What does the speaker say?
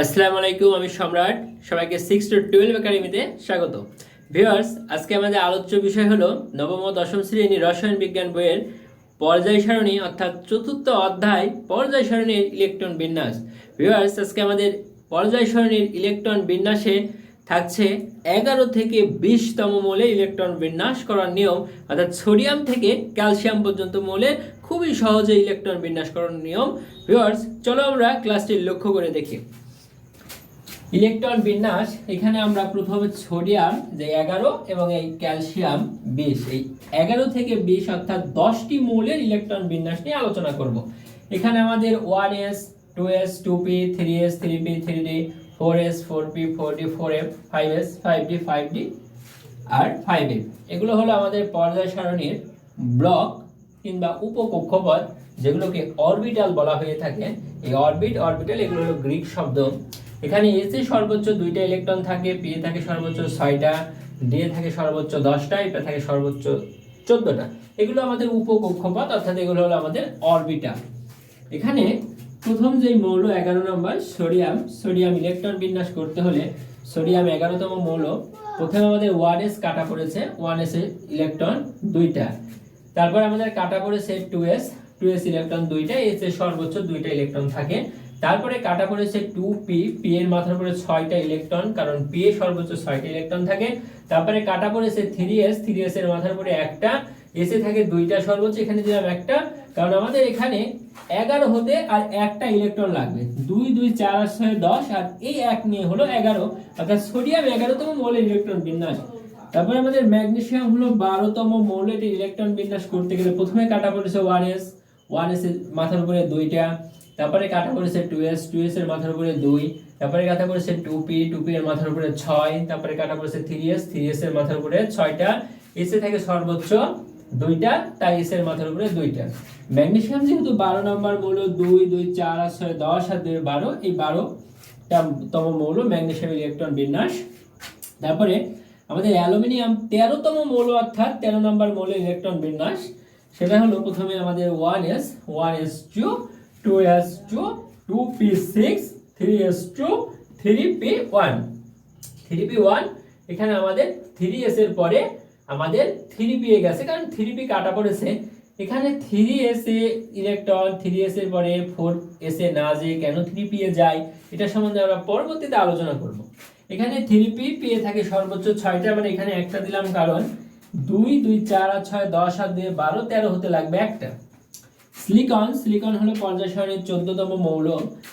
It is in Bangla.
আসসালামু আলাইকুম, আমি সম্রাট। সবাইকে সিক্স টু টুয়েলভ একাডেমিতে স্বাগত। ভিউয়ার্স আজকে আমাদের আলোচ্য বিষয় হলো নবম ও দশম শ্রেণি রসায়ন বিজ্ঞান বইয়ের পর্যায় সারণী, অর্থাৎ চতুর্থ অধ্যায় পর্যায় সারণীর ইলেকট্রন বিন্যাস। ভিউয়ার্স আজকে আমাদের পর্যায় সারণীর ইলেকট্রন বিন্যাসে থাকছে এগারো থেকে বিশতম মৌলে ইলেকট্রন বিন্যাস করার নিয়ম, অর্থাৎ সোডিয়াম থেকে ক্যালসিয়াম পর্যন্ত মৌলে খুবই সহজে ইলেকট্রন বিন্যাস করার নিয়ম। ভিউয়ার্স চলো আমরা ক্লাসটি লক্ষ্য করে দেখি। ইলেকট্রন বিন্যাস, এখানে আমরা প্রথমে সোডিয়াম, যে এগারো, এবং এই ক্যালসিয়াম বিশ। এই এগারো থেকে বিশ অর্থাৎ দশটি মৌলের ইলেকট্রন বিন্যাস নিয়ে আলোচনা করব। এখানে আমাদের one S, two S, two P, three S, three P, three D, four S, four P, four D, four F five S, five D five D, আর ফাইভ এফ এগুলো হলো আমাদের পর্যায় সারণীর ব্লক কিংবা উপকক্ষপথ, যেগুলোকে অরবিটাল বলা হয়ে থাকে। এই অরবিট, অরবিটাল, এগুলো হলো গ্রিক শব্দ। এখানে এসে সর্বোচ্চ দুইটা ইলেকট্রন থাকে পি এ থাকে সর্বোচ্চ ছয়টা ডি এ থাকে সর্বোচ্চ দশটা এফ থাকে সর্বোচ্চ চোদ্দটা। এগুলো আমাদের উপকক্ষপথ, অর্থাৎ এগুলো হলো আমাদের অরবিটাল এখানে প্রথম যে মৌল, এগারো নম্বর সোডিয়াম সোডিয়াম ইলেকট্রন বিন্যাস করতে হলে সোডিয়াম এগারোতম মৌল, প্রথমে আমাদের ওয়ান এস কাটা পড়েছে ওয়ান এস ইলেকট্রন দুইটা। তারপর আমাদের কাটা পড়েছে two S two S electron দুইটা এস এর সর্বোচ্চ দুইটা ইলেকট্রন থাকে। তারপরে কাটা পড়েছে টু পি পি এর মাথার উপরে ছয়টা ইলেকট্রন কারণ পি এর সর্বোচ্চ ছয়টা ইলেকট্রন থাকে। তারপরে কাটা পড়েছে থ্রি এস থ্রি এস এর মাথার উপরে একটা এসে থাকে দুইটা সর্বোচ্চ, এখানে দিলাম একটা। কারণ আমাদের এখানে এগারো হতে আর একটা ইলেকট্রন লাগবে। দুই দুই, চার আর ছয়, দশ, আর এই এক নিয়ে হলো এগারো। অর্থাৎ সোডিয়াম এগারোতম মৌলের ইলেকট্রন বিন্যাস। তারপরে আমাদের ম্যাগনেসিয়াম হলো বারোতম মৌলের ইলেকট্রন বিন্যাস করতে গেলে প্রথমে কাটা পড়েছে ওয়ান এস ওয়ান এস এর মাথার উপরে দুইটা। তারপরে কাটা পড়েছে টু এস টু এস এর মাথার উপরে দুই, তারপরে কাটা পড়েছে টু পি টু পি এর মাথার উপরে ছয়, তারপরে কাটা পড়েছে থ্রি এস থ্রি এস এর মাথার উপরে ছয়টা এসে থেকে সর্বোচ্চ দুইটা, তাই এস এর মাথার উপরে দুইটা। ম্যাগনেসিয়াম যেহেতু বারো নম্বর মৌল, দুই দুই, চার আর ছয়, দশ, আর দুই বারো, এই বারো তম মৌল ম্যাগনেসিয়াম ইলেকট্রন বিন্যাস। তারপরে আমাদের অ্যালুমিনিয়াম তেরোতম মৌল অর্থাৎ তেরো নম্বর মৌল ইলেকট্রন বিন্যাস, সেটা হলো প্রথমে আমাদের one S one S two two S two two P six three S two three P one three P one এখানে আমাদের থ্রি এর পরে আমাদের থ্রি পি এ গেছে, কারণ থ্রি পি কাটা পড়েছে। এখানে থ্রি এস এ ইলেকট্রন থ্রি এর পরে ফোর এ না যে কেন থ্রি পি এ যায়, এটা সম্বন্ধে আমরা পরবর্তীতে আলোচনা করব। এখানে থ্রি পি পি এ থাকে সর্বোচ্চ ছয়টা মানে এখানে একটা দিলাম কারণ দুই দুই, চার আর ছয়, দশ আর দুই বারো, তেরো হতে লাগবে একটা। সিলিকন সিলিকন হলো পর্যায় সারণীর চোদ্দতম মৌল।